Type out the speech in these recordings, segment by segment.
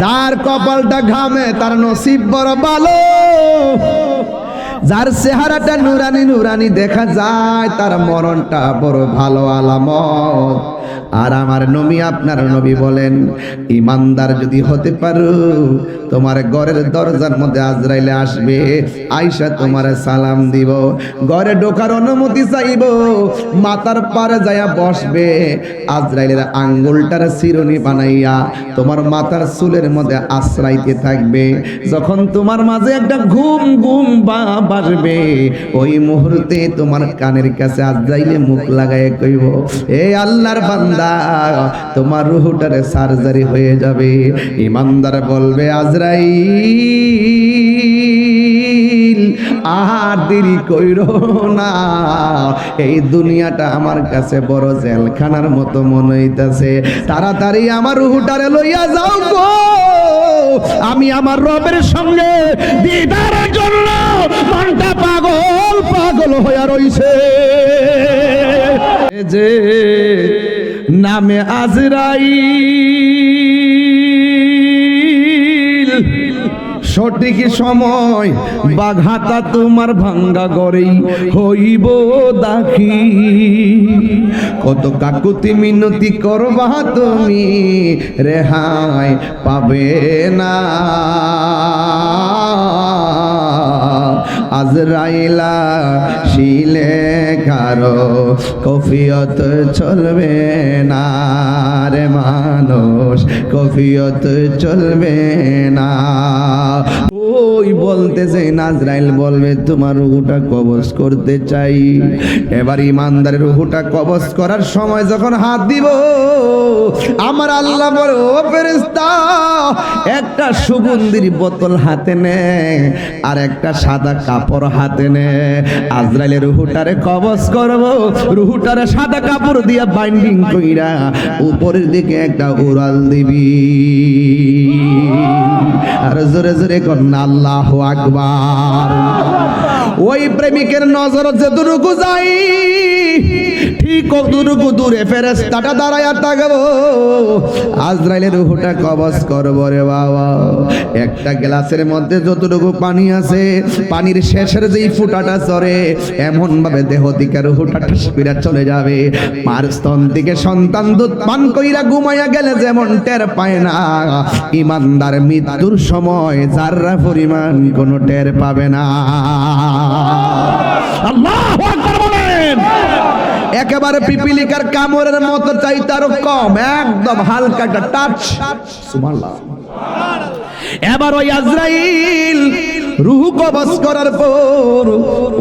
যার কপালটা ঘামে তার নসিব বড় ভালো। যার চেহারাটা নুরানি নুরানি দেখা যায়, তার মরণটা বড় ভালো আলামত। আর আমার নবী আপনার নবী বলেন, ইমানদার যদি হতে পারো, তোমার ঘরের দরজার মধ্যে আজরাইলে আসবে আইসা তোমার সালাম দিব। ঘরে ঢোকার অনুমতি চাইব, মাথার পারে যায়া বসবে। আজরাইলের আঙ্গুলটার চিরুনি বানাইয়া তোমার মাথার চুলের মধ্যে আশ্রাইতে থাকবে। যখন তোমার মাঝে একটা ঘুম ঘুম বা বাসবে ওই মুহূর্তে তোমার কানের কাছে আজরাইলে মুখ লাগায় কইব, এ আল্লাহর বান্দা, তোমার রুহুটারে সার্জারি হয়ে যাবে। ইমানদার বলবে আজরাই আর দেরি কইর না। এই দুনিয়াটা আমার কাছে বড় জেলখানার মতো মনে হইতাছে। তাড়াতাড়ি আমার রুহুটারে লইয়া যাও গো। আমি আমার রবের সঙ্গে দিদারের জন্য মনটা পাগল পাগল হইয়া রইছে। যে নামে আজরাইল, সঠিক সময় বাঘাতা তোমার ভাঙ্গা গড়েই হইব দাখি কত কাকুতি মিনতি করবা তুমি, রেহাই পাবে না। আজরাইলা শিলে কারও কফিয়ত চলবে না রে মানুষ কফিয়ত চলবে না। ওই বলতেছে নাজরাইল বলবে, তোমার রুহুটা কবজ করতে চাই। এবার ইমানদারের রুহুটা কবজ করার সময় যখন হাত দিব, আমার আল্লাহ বলে ও ফেরেস্তা একটা সুগন্ধির বোতল হাতে নে আর একটা সাদা কাপড় হাতে নে। আজরাইলের রুহুটারে কবজ করব, রুহুটারে সাদা কাপড় দিয়া বাইন্ডিং কইরা উপরের দিকে একটা উড়াল দিবি। আর জোরে জোরে কন্যা, আল্লাহ আকবার। ওই প্রেমিকের নজর যতটুকু যাই, ঠিক কতটুকু দূরে ফেরেস্তাটা দাঁড়ায় থাকব। আজরাইলের রুহুটা কবজ করব রে বাবা। একটা গ্লাসের মধ্যে যতটুকু পানি আছে, পানির শেষের যেই ফুটাটা চড়ে এমন ভাবে দেহ থেকে রুহুটা ঠাস চলে যাবে। মার স্তন থেকে সন্তান দুধ পান কইরা ঘুমাইয়া গেলে যেমন টের পায় না। ইমানদার মৃত্যুর সময় যাররা পরিমাণ কোনো টের পাবে না। আল্লাহ বলেন। একেবারে পিপিলিকার কামড়ের মতো চাই তার কম একদম হালকা একটা টাচ সুবহানাল্লাহ। এবার ওই আজরাইল রুহু কবজ করার পর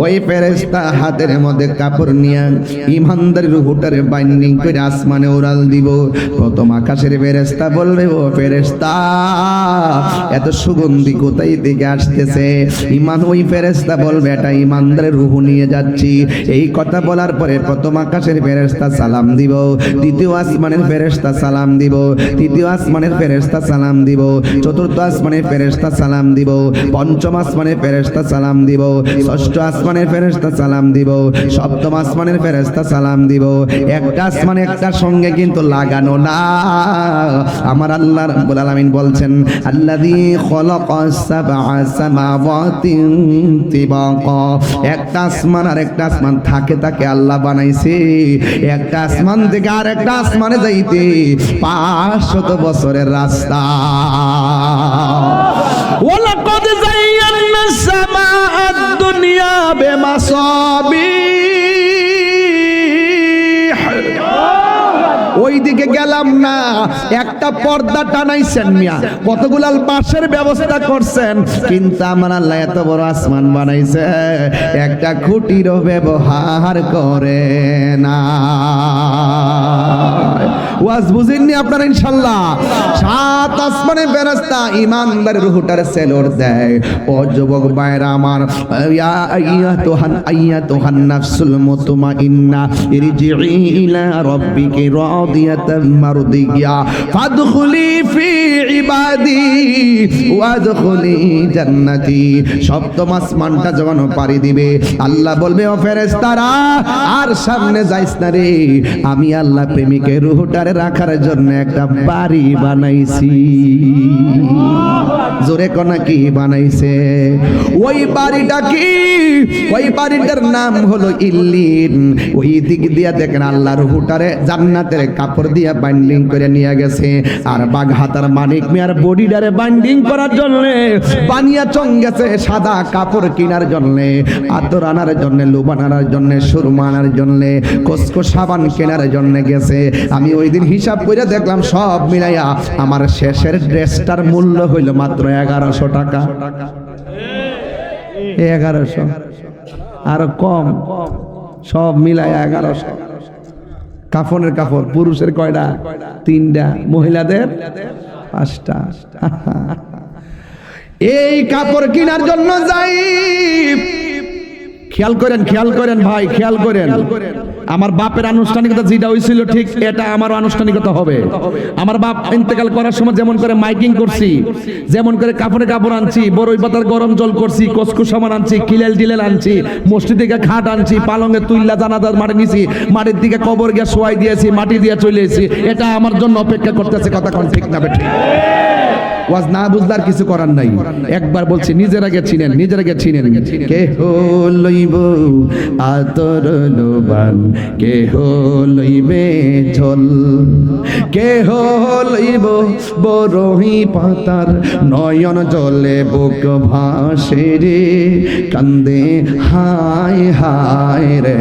ওই ফেরেশতা হাতের মধ্যে কাপড় নিয়ে ইমানদার রুহুটারে বাইন্ডিং করে আসমানে উড়াল দিব। প্রথম আকাশের ফেরেশতা বলবে ও ফেরেশতা, এত সুগন্ধি কোথায় থেকে আসতেছে? ইমান, ওই ফেরেশতা বলবে, এটা ইমানদারের রুহু নিয়ে যাচ্ছি। এই কথা বলার পরে প্রথম আকাশের ফেরেশতা সালাম দিব। দ্বিতীয় আসমানের ফেরেশতা সালাম দিব। তৃতীয় আসমানের ফেরেশতা সালাম দিব। চতুর্থ আসমানের ফেরেশতা সালাম দিব। পঞ্চম আসমানের ফেরেশতা সালাম দিব। ষষ্ঠ আসমানের ফেরেশতা সালাম দিব। সপ্তম আসমানের ফেরেশতা সালাম দিব। একটা আসমান একটার সঙ্গে কিন্তু লাগানো না। আমার আল্লাহ রাব্বুল আলামিন বলছেন, আল্লাযী খলাকাস সাবআ সামাওয়াতিন তিবাকা। একটা আসমান আর একটা আসমান থাকে থাকে আল্লাহ বানাইছে। একটা আসমান থেকে আর একটা আসমানে যাইতে পাঁচশত বছরের রাস্তা। ওয়ালাকাদ যায়্যানা সামাআদ গেলাম না, একটা পর্দা টানাইছেন ব্যবস্থা করছেন এত বড় আসমান বানাইছে, একটা খুঁটিরও ব্যবহার করে না। ওয়াজ বুঝেননি আপনারা ইনশাল্লাহ? সাত আসমানে ফেরেশতা ইমানদার রুহটার সেলর দেয়। ও যুবক ভাইরা আমার, ইয়া তোহান আইয়া তোহান নাফসুল মুতমাইন্না ইরজিই ইলা রাব্বিকি রাদিয়াতাম মারদিয়া, ফাদখুলি ফি ইবাদি ওয়াদখুলি জান্নাতি। সপ্তম আসমানটা যখন পাড়ি দিবে, আল্লাহ বলবে, ও ফেরেশতারা, আর সামনে যাইস না রে। আমি আল্লাহ প্রেমিকের রুহটারে রাখার জন্য একটা বাড়ি বানাইছি। জোরে কোনা কি বানাইছে? ওই বাড়িটা কি? ওই বাড়িটার নাম হলো ইল্লিন। ওই দিক দিয়া দেখেন আল্লাহর হুটারে জান্নাতের কাপড় দিয়া বাইন্ডিং করে নিয়ে গেছে। আর বাঘ হাতার মানিক মিয়ার বডিটারে বাইন্ডিং করার জন্য, বানিয়া চং গেছে সাদা কাপড় কেনার জন্য, আতর আনার জন্য, লুবান আনার জন্য, সুরমা আনার জন্য, কসকো সাবান কেনার জন্য গেছে। আমি ওই দিন হিসাব করে দেখলাম সব মিলাইয়া আমার শেষের ড্রেসটার মূল্য হইল মাত্র এগারোশো টাকা। এগারোশো। আর কম। সব মিলায় এগারোশো। কাফনের কাপড় পুরুষের কয়টা তিনটা মহিলাদের? পাঁচটা। এই কাপড় কেনার জন্য যাই। খেয়াল করেন খেয়াল করেন ভাই খেয়াল করেন। আমার বাপের আনুষ্ঠানিকতা যেটা হয়েছিল ঠিক এটা আমার আনুষ্ঠানিকতা হবে। আমার বাপ ইন্তেকাল করার সময় যেমন করে মাইকিং করছি যেমন করে কাপড়ে কাপড় আনছি বড়ই পাতার গরম জল করছি কসকু সামান আনছি কিলেল টিলেল আনছি মসজিদ থেকে খাট আনছি পালঙ্গে তুইল্লা জানাজার মাটি নিছি মাটির দিকে কবর গিয়ে শোয়াই দিয়েছি মাটি দিয়ে চলে এসেছি। এটা আমার জন্য অপেক্ষা করতেছে কথা কোন ঠিক না বেঠিক ওয়াজ না বুঝলার কিছু করার নাই। একবার বলছি, নিজের আগে চিনেন নিজের আগে চিনেন কে লইব আতর লোবান কে লইবে ঝোল কে লইব বরহি পাতার, নয়ন জলে বুক ভাসে রে, কান্দে, হায় হায় রে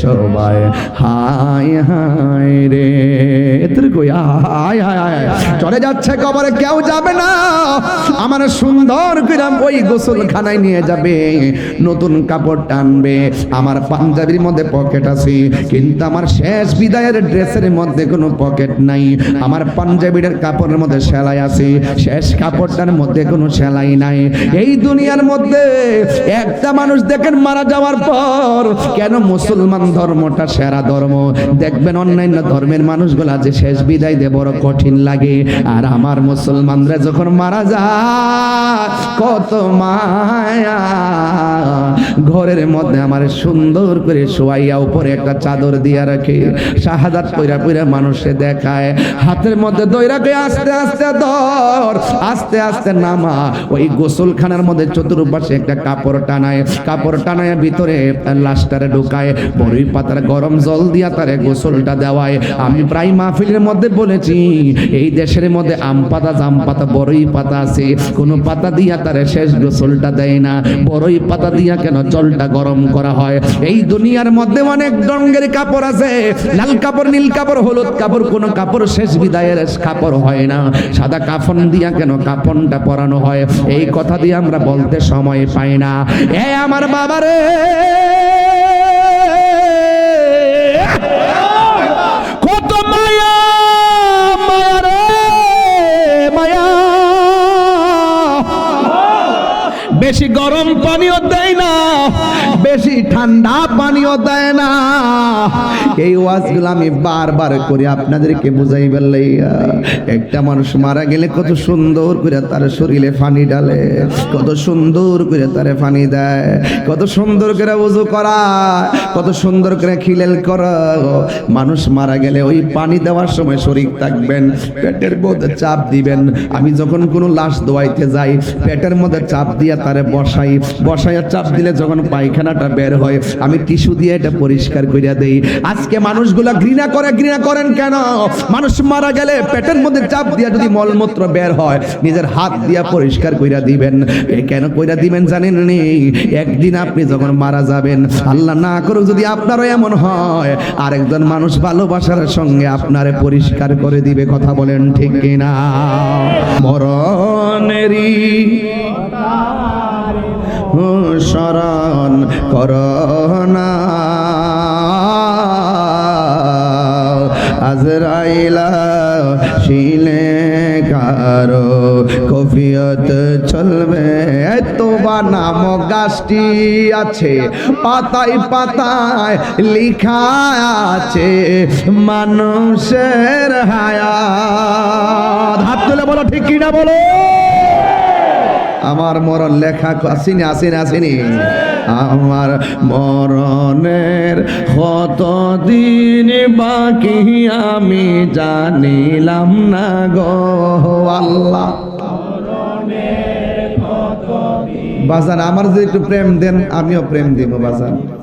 সবাই, হায় হায় রে। এতে কই হায় হায় হায় চলে যাচ্ছে কবরে, কেউ যাবে না। আমার সুন্দর করে ওই গোসলখানায় নিয়ে যাবে, নতুন কাপড় টানবে। আমার পাঞ্জাবির মধ্যে পকেট আছে, কিন্তু আমার শেষ বিদায়ের ড্রেসের মধ্যে কোনো পকেট নাই। আমার পাঞ্জাবির কাপড়ের মধ্যে সেলাই আছে, শেষ কাপড়টার মধ্যে কোনো সেলাই নাই। এই দুনিয়ার মধ্যে একটা মানুষ দেখেন মারা যাওয়ার পর, কেন মুসলমান ধর্মটা সেরা ধর্ম? দেখবেন অন্যান্য ধর্মের মানুষগুলা যে শেষ বিদায় দিয়ে, বড় কঠিন লাগে। আর আমার মুসলমানরা যখন মারা যায় কত মায়া। ঘরের মধ্যে আমার সুন্দর করে শোয়াইয়া উপরে একটা চাদর দিয়া রাখে, শাহাদাত পইরা পইরা মানুষে দেখায়। হাতের মধ্যে দইরাকে আস্তে আস্তে ধর, আস্তে আস্তে নামা। ওই গোসলখানার মধ্যে চতুর্পাশে একটা কাপড় টানায় কাপড় টানায় ভিতরে লাশটারে ঢুকায় বড়ই পাতার গরম জল দিয়া তারে গোসলটা দেওয়ায়। আমি প্রায় মাহফিলের মধ্যে বলেছি, এই দেশের মধ্যে আম পাতা, জাম পাতা বড়ই পাতা আছে। কোনো পাতা দিয়া তারে শেষ গোসলটা দেয় না। বড়ই পাতা দিয়া কেন জলটা গরম করা হয়? এই দুনিয়ার মধ্যে অনেক রঙের কাপড় আছে। লাল কাপড়, নীল কাপড়, হলুদ কাপড়, কোনো কাপড় শেষ বিদায়ের কাপড় হয় না। সাদা কাফন দিয়া কেন কাফনটা পরানো হয়? এই কথা দিয়ে আমরা বলতে সময় পাই না। এ আমার বাবারে! বেশি গরম পানিও দেয় না বেশি ঠান্ডা পানিও দেয় না। এই ওয়াজগুলো আমি বারবার করে, আপনাদেরকে বুঝাই বেলাইয়া একটা মানুষ মারা গেলে কত সুন্দর করে তার শরীরে পানি ডালে কত সুন্দর করে তারে পানি দেয়, কত সুন্দর করে উজু করা কত সুন্দর করে খিলেল করা মানুষ মারা গেলে ওই পানি দেওয়ার সময় শরীর থাকবেন, পেটের মধ্যে চাপ দিবেন। আমি যখন কোনো লাশ দোয়াইতে যাই, পেটের মধ্যে চাপ দিয়া তারে বসাই, বসাইয়া চাপ দিলে যখন পায়খানাটা বের হয়, আমি টিস্যু দিয়ে এটা পরিষ্কার করিয়া দেই। আজকে মানুষগুলা ঘৃণা করে, ঘৃণা করেন কেন? মানুষ মারা গেলে পেটের মধ্যে চাপ দিয়া যদি মলমূত্র বের হয়, নিজের হাত দিয়া পরিষ্কার কইরা দিবেন। কেন কইরা দিবেন জানেন নি? একদিন আপনি যখন মারা যাবেন, আল্লাহ না করুক যদি আপনারও এমন হয়, আরেকজন মানুষ ভালোবাসার সঙ্গে আপনারে পরিষ্কার করে দিবে, কথা বলেন ঠিক কিনা? মরণেরই শরণ করোনা আজরাইলা শিলে কারও কফিয়ত চলবে। তোবা নামক গাছটি আছে, পাতায় পাতায় লিখা আছে, মানুষের হায়া হাত তুলে বলো, ঠিক কিনা বলো? আমার মরণ লেখা আসিনি আসিনি আসিনি। আমার মরণের কত দিন বাকি আমি জানিলাম না গো। আল্লাহ। বাজান, আমার যদি একটু প্রেম দেন, আমিও প্রেম দিব, বাজান।